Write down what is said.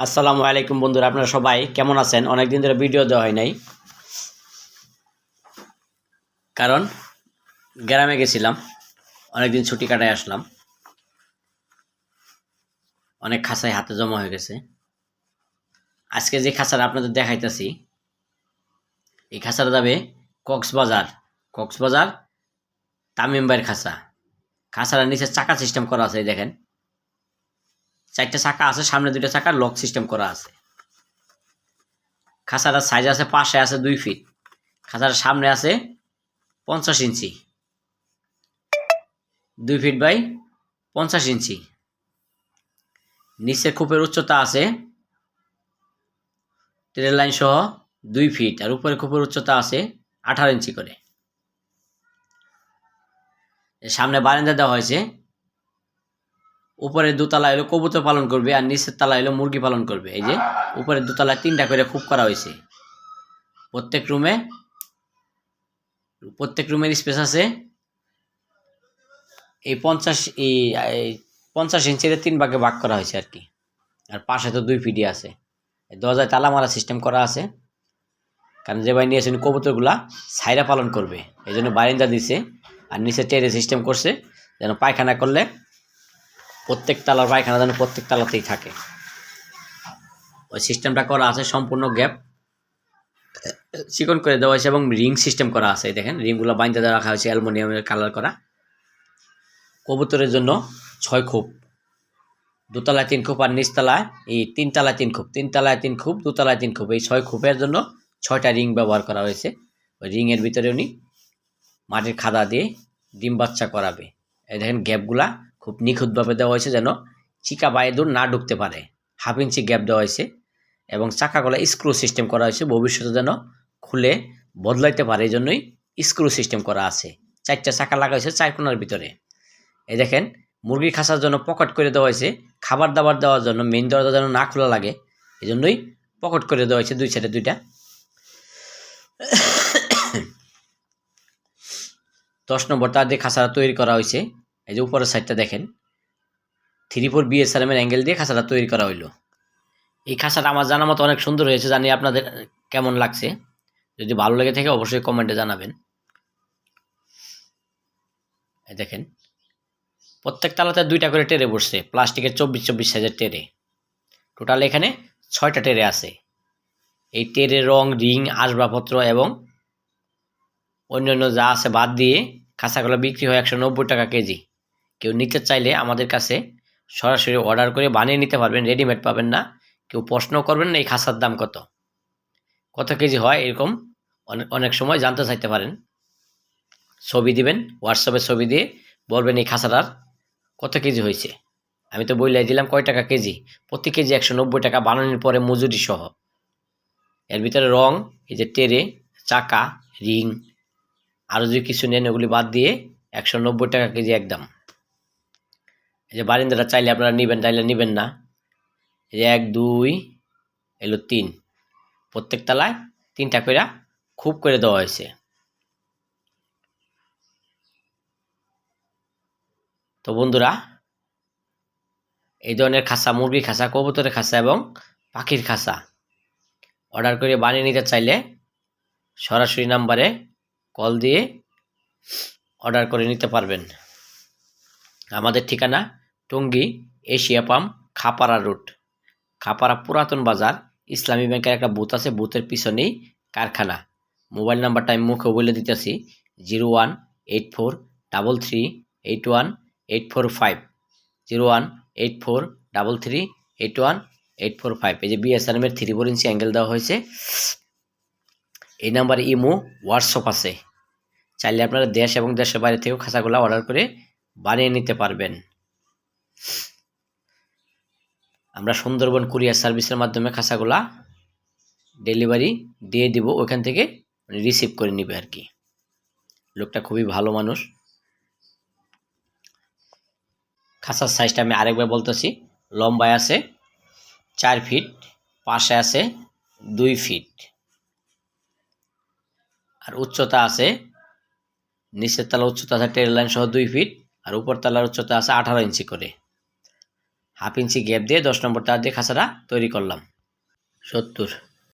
আসসালামু আলাইকুম বন্ধুরা, আপনারা সবাই কেমন আছেন? অনেকদিন ধরে ভিডিও দেওয়া হয় নাই। কারণ গ্রামে গেছিলাম, অনেকদিন ছুটি কাটায় আসলাম। অনেক খাঁচায় হাতে জমা হয়ে গেছে। আজকে যে খাঁচাটা আপনাদের দেখাইতেছি, এই খাঁচাটা যাবে কক্সবাজার। কক্সবাজার তামিম খাঁচা। খাঁচাটার নিচে চাকা সিস্টেম করা আছে দেখেন। চারটে চাকা আছে, সামনে দুইটা চাকা লক সিস্টেম করা আছে। খাঁচাটার সাইজ আছে, পাশে আছে দুই ফিট খাঁচাটার সামনে আছে পঞ্চাশ ইঞ্চি দুই ফিট বাই পঞ্চাশ ইঞ্চি নিচের খোপের উচ্চতা আছে ট্রেন লাইন সহ দুই ফিট আর উপরে খোপের উচ্চতা আছে আঠারো ইঞ্চি করে। সামনে বারান্দা দেওয়া হয়েছে। উপরের দুতলা হলো কবুতর পালন করবে আর নিচের তলা হলো মুরগি পালন করবে। এই যে উপরের দুতলায় তিনটা করে খুব করা হয়েছে। প্রত্যেক রুমে, প্রত্যেক রুমের স্পেস আছে। এই পঞ্চাশ এই পঞ্চাশ ইঞ্চির তিন ভাগে ভাগ করা হয়েছে আর কি। আর পাশে তো দুই ফিটি আছে। দরজায় তালা মারা সিস্টেম করা আছে। কারণ যে ভাই নিয়েছেন কবুতরগুলা সাইরা পালন করবে। এই জন্য বারিন্দা দিছে। আর নিচে টেরে সিস্টেম করছে। যেন পায়খানা করলে প্রত্যেক তালার পায়খানা যেন প্রত্যেক তালাতেই থাকে। ওই সিস্টেমটা করা আছে, সম্পূর্ণ গ্যাপ চিকন করে দেওয়া হয়েছে এবং রিং সিস্টেম করা আছে দেখেন। রিংগুলো বাইন্দা দেওয়া রাখা হয়েছে অ্যালুমিনিয়ামের কালার করা। কবুতরের জন্য ছয় খুব দোতলায় তিন খুব আর নিচতলায় এই তিনতলায় তিন খুব তিনতলায় তিন খুব দুতলায় তিন খুব এই ছয় খুপের জন্য ছয়টা রিং ব্যবহার করা হয়েছে। ওই রিংয়ের ভিতরে উনি মাটির খাদা দিয়ে ডিম বাচ্চা করাবে। এই দেখেন গ্যাপগুলা খুব নিখুঁতভাবে দেওয়া হয়েছে যেন চিকা বায়ে দূর না ঢুকতে পারে। হাফ ইঞ্চি গ্যাপ দেওয়া হয়েছে এবং চাকাগুলো স্ক্রু সিস্টেম করা হয়েছে। ভবিষ্যতে যেন খুলে বদলাইতে পারে এই জন্যই স্ক্রু সিস্টেম করা আছে। চারটা চাকা লাগা হয়েছে চার কোনার ভিতরে। এই দেখেন, মুরগি খাসার জন্য পকেট করে দেওয়া হয়েছে। খাবার দাবার দেওয়ার জন্য মেইন দরজা যেন না খোলা লাগে এই জন্যই পকেট করে দেওয়া হয়েছে দুই সাইডে দুইটা। দশ নম্বর তার দিয়ে খাসারা তৈরি করা হয়েছে। এই যে উপরের সাইডটা দেখেন থ্রি ফোর বিএসআরএম এর অ্যাঙ্গেল দিয়ে খাঁচাটা তৈরি করা হইল। এই খাঁচাটা আমার জানা মতো অনেক সুন্দর হয়েছে, জানি আপনাদের কেমন লাগছে। যদি ভালো লেগে থাকে অবশ্যই কমেন্টে জানাবেন। দেখেন, প্রত্যেক তালাতে দুইটা করে টেরে বসছে, প্লাস্টিকের চব্বিশ চব্বিশ সাইজের টেরে। টোটাল এখানে ছয়টা টেরে আছে। এই টেরে রং, রিং, আসবাবপত্র এবং অন্যান্য যা আছে বাদ দিয়ে খাঁচাগুলো বিক্রি হয় একশো নব্বই টাকা কেজি। কেউ নিতে চাইলে আমাদের কাছে সরাসরি অর্ডার করে বানিয়ে নিতে পারবেন রেডিমেড পাবেন না। কেউ প্রশ্ন করবেন না, এই খাসার দাম কত? কত কেজি হয়? এরকম অনেক অনেক সময় জানতে চাইতে পারেন। ছবি দিবেন হোয়াটসঅ্যাপে ছবি দিয়ে বলবেন, এই খাঁচাটার কত কেজি হয়েছে? আমি তো বইলাই দিলাম, কয় টাকা কেজি? প্রতি কেজি একশো নব্বই টাকা বানানোর পরে মজুরি সহ। এর ভিতরে রং, এই যে টেরে, চাকা, রিং, আরও যদি কিছু নেন, ওগুলি বাদ দিয়ে একশো নব্বই টাকা কেজি একদম। এই যে বারিন্দাটা চাইলে আপনারা নেবেন, চাইলে নেবেন না। এই যে এক, দুই, এলো তিন। প্রত্যেক তলায় তিনটা করে খুব করে দেওয়া হয়েছে। তো বন্ধুরা, এই ধরনের খাসা মুরগি খাসা, কবুতরের খাসা এবং পাখির খাসা অর্ডার করে বানিয়ে নিতে চাইলে সরাসরি নাম্বারে কল দিয়ে অর্ডার করে নিতে পারবেন। আমাদের ঠিকানা Tongi Asia Palm Khapara route. Khapara পুরাতন বাজার, ইসলামী ব্যাংকের একটা বুথ আছে, বুথের পিছনেই কারখানা। মোবাইল নাম্বারটা আমি মুখে বলে দিতেছি, zero one eight four double three eight one eight four five. Zero one eight four double three eight one eight four five. এই যে বিএসএনএমের থ্রি ফোর ইঞ্চি অ্যাঙ্গেল দেওয়া হয়েছে, এই নাম্বারে ইমো, হোয়াটসঅ্যাপ আছে। চাইলে আপনারা দেশ এবং দেশের বাইরে থেকেও খাঁচাগুলো অর্ডার করে বানিয়ে নিতে পারবেন। আমরা সুন্দরবন কুরিয়ার সার্ভিসের মাধ্যমে খাসাগুলা ডেলিভারি দিয়ে দিব, ওইখান থেকে রিসিভ করে নিবে আর কি। লোকটা খুবই ভালো মানুষ। খাসার সাইজটা আমি আরেকবার বলতেছি, লম্বায় আছে, চার ফিট পাশে আছে দুই ফিট আর উচ্চতা আছে, নিচের তলা উচ্চতা আছে টেন লাইন সহ দুই ফিট আর উপর তলার উচ্চতা আছে আঠারো ইঞ্চি করে। হাফ ইঞ্চি গ্যাপ দিয়ে দশ নম্বর তার দিয়ে খাঁচাটা তৈরি করলাম। সত্তর।